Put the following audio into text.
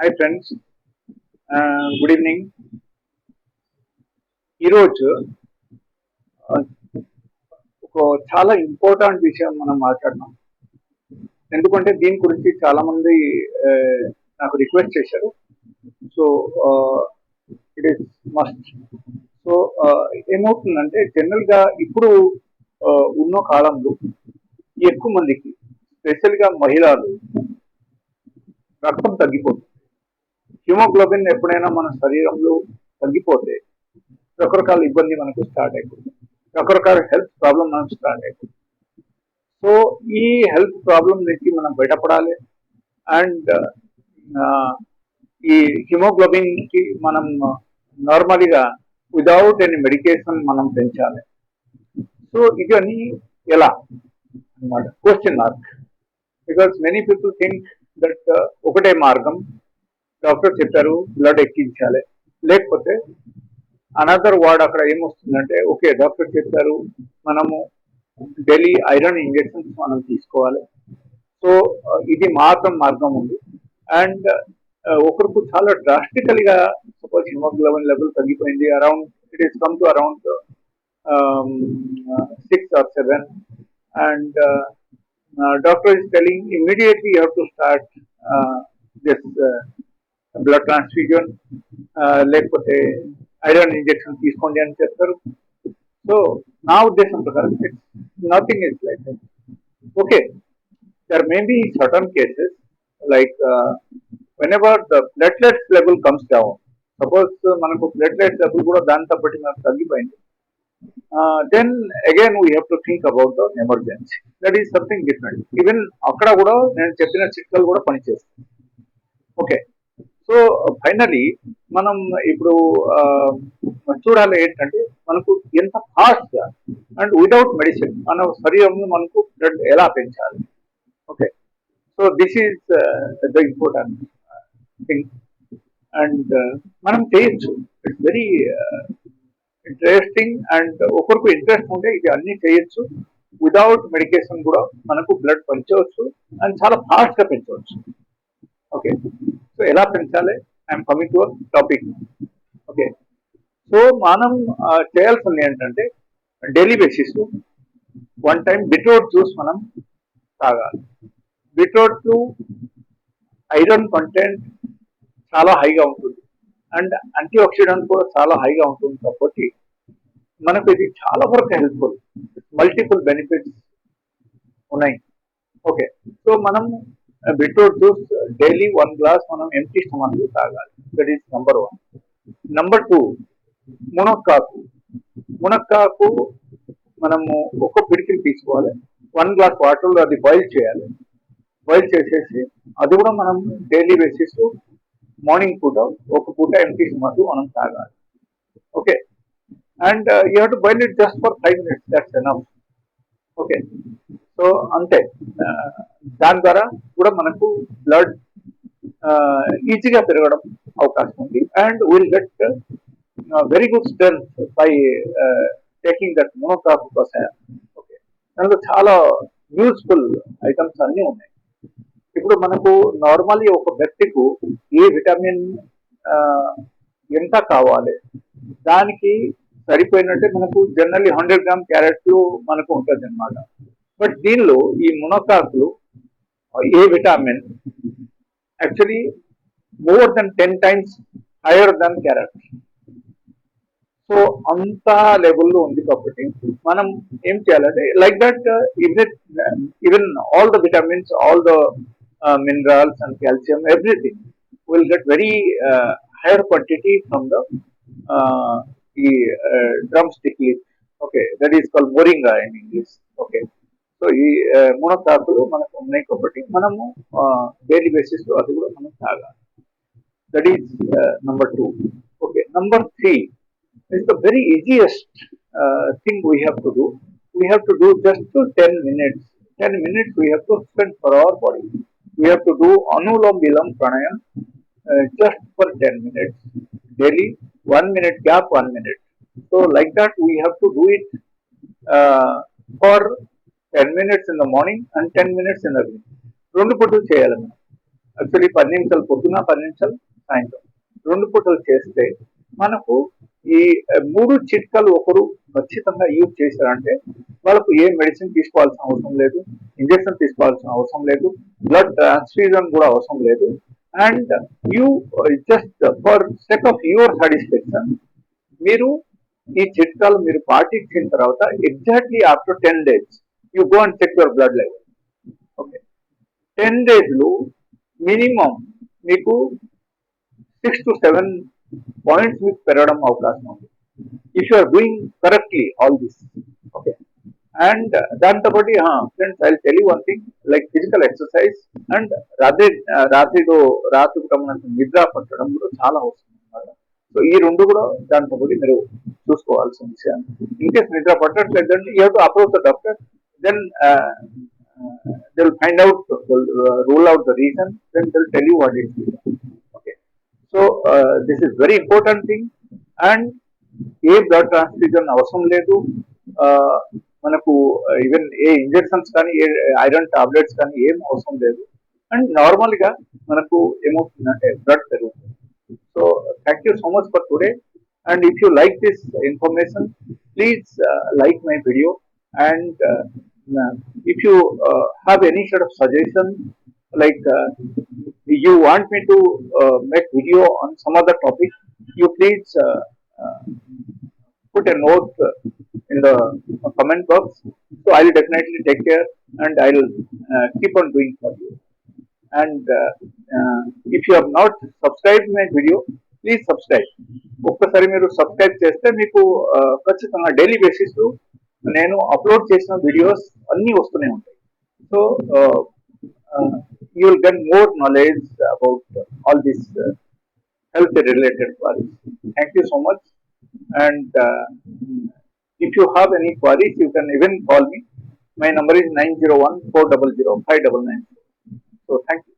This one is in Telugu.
హాయ్ ఫ్రెండ్స్ గుడ్ ఈవినింగ్ ఈరోజు ఒక చాలా ఇంపార్టెంట్ విషయం మనం మాట్లాడినాం ఎందుకంటే దీని గురించి చాలామంది నాకు రిక్వెస్ట్ చేశారు. So it is must so ఏమవుతుందంటే జనరల్గా ఇప్పుడు ఉన్న కాలంలో ఎక్కువ మందికి స్పెషల్గా మహిళలు రక్తం తగ్గిపోతుంది. హిమోగ్లోబిన్ ఎప్పుడైనా మన శరీరంలో తగ్గిపోతే రకరకాల ఇబ్బంది మనకు స్టార్ట్ అయిపోతుంది. రకరకాల హెల్త్ ప్రాబ్లం మనకు స్టార్ట్ అయిపోతుంది. సో ఈ హెల్త్ ప్రాబ్లం నుంచి మనం బయటపడాలి. అండ్ uh, ఈ హిమోగ్లోబిన్కి మనం నార్మల్గా విదౌట్ ఎనీ మెడికేషన్ మనం పెంచాలి. సో ఇవన్నీ ఎలా అన్నమాట? Question mark because many people think that ఒకటే మార్గం డాక్టర్ చెప్పారు బ్లడ్ ఎక్కించాలి. లేకపోతే అనదర్ వార్డ్ అక్కడ ఏమొస్తుందంటే ఓకే డాక్టర్ చెప్పారు మనము డైలీ ఐరన్ ఇంజెక్షన్స్ మనం తీసుకోవాలి. సో ఇది మాత్రం మార్గం ఉంది. అండ్ uh, ఒకరికి చాలా డ్రాస్టికల్గా సపోజ్ హిమోగ్లోబిన్ లెవెల్ తగ్గిపోయింది around it is come to around six or seven and doctor is telling immediately you have to start this blood transfusion లేకపోతే ఐరన్ ఇంజెక్షన్ తీసుకోండి అని చెప్తారు సో నా ఉద్దేశం ప్రకారం nothing is like okay there may be certain cases like whenever the platelets level comes down suppose మనకు ప్లేట్లెట్స్ లెవెల్ కూడా దాని తప్పటి మనకు తగ్గిపోయింది then again we have to think about the emergency that is something different even అక్కడ కూడా నేను చెప్పిన చిట్కాలు కూడా పనిచేస్తాయి. ఓకే సో ఫైనలీ మనం ఇప్పుడు చూడాలి ఏంటంటే మనకు ఎంత ఫాస్ట్గా అండ్ విదౌట్ మెడిసిన్ మన శరీరంలో మనకు బ్లడ్ ఎలా పెంచాలి? Okay so this is the important thing and మనం చేయొచ్చు. ఇట్స్ వెరీ ఇంట్రెస్టింగ్ అండ్ ఒకరికి ఇంట్రెస్ట్ ఉంటే ఇది అన్ని చేయొచ్చు. విదౌట్ మెడికేషన్ కూడా మనకు బ్లడ్ పెంచవచ్చు అండ్ చాలా ఫాస్ట్గా పెంచవచ్చు. ఎలా పెంచాలి? I'm coming to topic okay so మనం చేయాల్సింది ఏంటంటే daily basis one time beetroot juice మనం తాగాలి. బీట్రూట్ ఐరన్ కంటెంట్ చాలా హైగా ఉంటుంది. అండ్ యాంటీ ఆక్సిడెంట్ కూడా చాలా హైగా ఉంటుంది కాబట్టి మనకు ఇది చాలా వరకు హెల్ప్ఫుల్ మల్టిపుల్ బెనిఫిట్స్ ఉన్నాయి. ఓకే సో మనం beetroot juice daily one glass మనం ఎంటీ స్టమక్ తాగాలి. That is number one number two మునక్కాకు. మునక్కాకు మనము ఒక పిడికిలు తీసుకోవాలి. వన్ గ్లాస్ వాటర్లో అది బాయిల్ చేయాలి. బాయిల్ చేసేసి అది కూడా మనం డైలీ బేసిస్ మార్నింగ్ పూట ఒక పూట ఎంటీ స్టమక్ మనం తాగాలి. Okay and you have to boil it just for five minutes that's enough okay so అంతే. దాని ద్వారా కూడా మనకు బ్లడ్ ఈజీగా పెరగడం అవకాశం ఉంది. And will get very good strength by taking that మోనోకాప్ okay. దాంట్లో చాలా యూస్ఫుల్ ఐటమ్స్ అన్నీ ఉన్నాయి. ఇప్పుడు మనకు నార్మల్లీ ఒక వ్యక్తికు ఏ విటమిన్ ఎంత కావాలి? దానికి సరిపోయినట్టే మనకు జనరల్లీ హండ్రెడ్ గ్రామ్ క్యారెట్లు మనకు ఉంటుంది అనమాట బట్ దీనిలో ఈ మునకాకులు ఏ vitamin? Actually more than ten times higher than carrot so అంత లెవెల్లో ఉంది కాబట్టి మనం ఏం చేయాలంటే like that even even all the vitamins all the minerals and calcium everything will get very higher quantity from the ఈ drumstick leaf okay that is call moringa in English okay so ఈ మునక్కాకులు మనకు ఉన్నాయి కాబట్టి మనము డైలీ బేసిస్ లో అది కూడా మనం తాగాలి that is number two okay number three is the very easiest uh, thing we have to do. We have to do just to 10 minutes. 10 minutes we have to spend for our body. We have to do Anulam Vilam Pranayam uh, just for 10 minutes. Daily, one minute gap, one minute. So, like that, we have to do it uh, for ten minutes in the morning and ten minutes in the రెండు పూటలు చేయాలి మనం. యాక్చువల్లీ పది నిమిషాలు పొద్దున పది నిమిషాలు సాయంత్రం. రెండు పూటలు చేస్తే మనకు ఈ మూడు చిట్కాలు ఒకరు ఖచ్చితంగా యూజ్ చేశారంటే వాళ్ళకు ఏ మెడిసిన్ తీసుకోవాల్సిన అవసరం లేదు ఇంజెక్షన్ తీసుకోవాల్సిన అవసరం లేదు బ్లడ్ ట్రాన్స్ఫ్యూజన్ కూడా అవసరం లేదు. And you just for sake of your satisfaction మీరు ఈ చిట్కాలు మీరు పాటించిన తర్వాత exactly after ten days you go and check your blood level okay ten డేస్లో మినిమం మీకు సిక్స్ టు సెవెన్ పాయింట్స్ మీకు పెరగడం అవకాశం ఉంది if you're doing correctly all this okay and దాంతో పాటు friends I tell one thing like physical exercise and రాత్రి రాత్రిలో రాత్రి కూడా నిద్ర పట్టడం కూడా చాలా అవసరం అనమాట సో ఈ రెండు కూడా దాంతో పాటు మీరు చూసుకోవాల్సిన విషయం ఇన్ కేస్ నిద్ర పట్టట్లేదండి you to approach the doctor then they will find out rule out the reason then they'll tell you what is okay so this is very important thing and A blood transfusion అవసరం లేదు. Uh, మనకు ఈవెన్ ఏ ఇంజెక్షన్స్ కానీ ఏ ఐరన్ టాబ్లెట్స్ కానీ ఏం అవసరం లేదు. అండ్ నార్మల్గా మనకు ఏమవుతుందంటే బ్లడ్ పెరుగుతుంది. So thank you so much for today and if you like this information please like my video and If you have any side of suggestion like uh, you want me to uh, make video on some other topic, you please uh, uh, put a note uh, in the comment box. So I'll definitely take care and I'll uh, keep on doing for you. And uh, uh, if you have not subscribed my video, please subscribe ఒక్కసారి మీరు సబ్స్క్రైబ్ చేస్తే మీకు ఆ, ఖచ్చితంగా డైలీ బేసిస్ నేను అప్లోడ్ చేసిన వీడియోస్ అన్నీ వస్తూనే ఉంటాయి so you will get more knowledge about all this health related queries. Thank you so much. And uh, if you have any queries, you can even call me. My number is 901 400 599. So thank you.